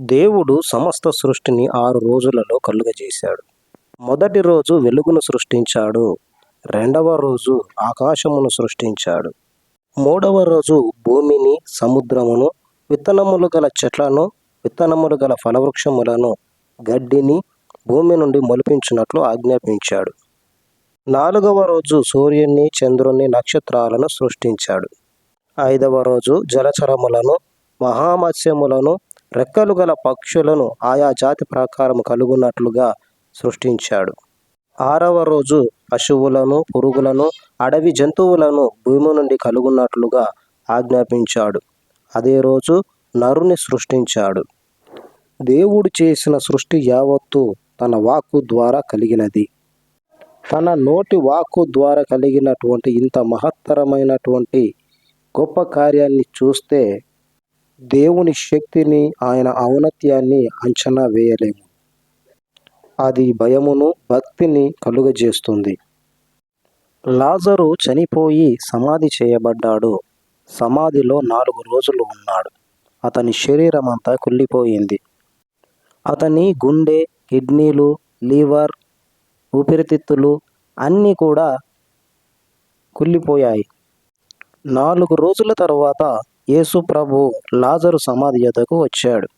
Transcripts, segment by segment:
దేవుడు సమస్త సృష్టిని ఆరు రోజులలో కలుగజేశాడు. మొదటి రోజు వెలుగును సృష్టించాడు. రెండవ రోజు ఆకాశమును సృష్టించాడు. మూడవ రోజు భూమిని సముద్రమును విత్తనములు గల చెట్లను విత్తనములు గల ఫలవృక్షములను గడ్డిని భూమి నుండి మొలిపించినట్లు ఆజ్ఞాపించాడు. నాలుగవ రోజు సూర్యుని చంద్రుని నక్షత్రాలను సృష్టించాడు. ఐదవ రోజు జలచరములను మహామత్స్యములను రెక్కలు గల పక్షులను ఆయా జాతి ప్రకారం కలుగునట్లుగా సృష్టించాడు. ఆరవ రోజు పశువులను పురుగులను అడవి జంతువులను భూమి నుండి కలుగునట్లుగా ఆజ్ఞాపించాడు. అదే రోజు నరుని సృష్టించాడు. దేవుడు చేసిన సృష్టి యావత్తు తన వాక్కు ద్వారా కలిగినది. తన నోటి వాక్కు ద్వారా కలిగినటువంటి ఇంత మహత్తరమైనటువంటి గొప్ప కార్యాన్ని చూస్తే దేవుని శక్తిని ఆయన ఔన్నత్యాన్ని అంచనా వేయలేము. అది భయమును భక్తిని కలుగజేస్తుంది. లాజరు చనిపోయి సమాధి చేయబడ్డాడు. సమాధిలో నాలుగు రోజులు ఉన్నాడు. అతని శరీరం అంతా కుళ్ళిపోయింది. అతని గుండె కిడ్నీలు లివర్ ఊపిరితిత్తులు అన్నీ కూడా కుళ్ళిపోయాయి. నాలుగు రోజుల తర్వాత యేసు ప్రభు లాజరు సమాధి యొద్దకు వచ్చాడు.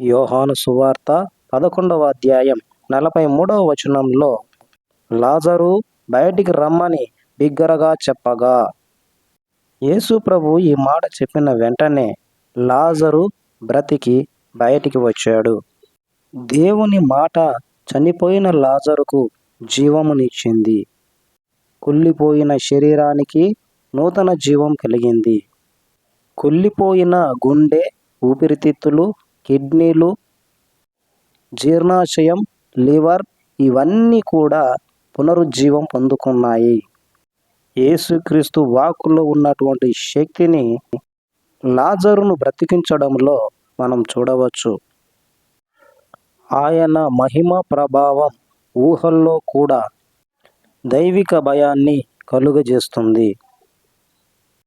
యోహాను సువార్త పదకొండవ అధ్యాయం నలభై మూడవ వచనంలో లాజరు బయటికి రమ్మని బిగ్గరగా చెప్పగా యేసు ప్రభు ఈ మాట చెప్పిన వెంటనే లాజరు బ్రతికి బయటికి వచ్చాడు. దేవుని మాట చనిపోయిన లాజరుకు జీవమునిచ్చింది. కుళ్ళిపోయిన శరీరానికి నూతన జీవం కలిగింది. కుళ్ళిపోయిన గుండె ఊపిరితిత్తులు కిడ్నీలు జీర్ణాశయం లివర్ ఇవన్నీ కూడా పునరుజ్జీవం పొందుకున్నాయి. యేసుక్రీస్తు వాక్కులో ఉన్నటువంటి శక్తిని లాజరును బ్రతికించడంలో మనం చూడవచ్చు. ఆయన మహిమ ప్రభావం ఊహల్లో కూడా దైవిక భయాన్ని కలుగజేస్తుంది.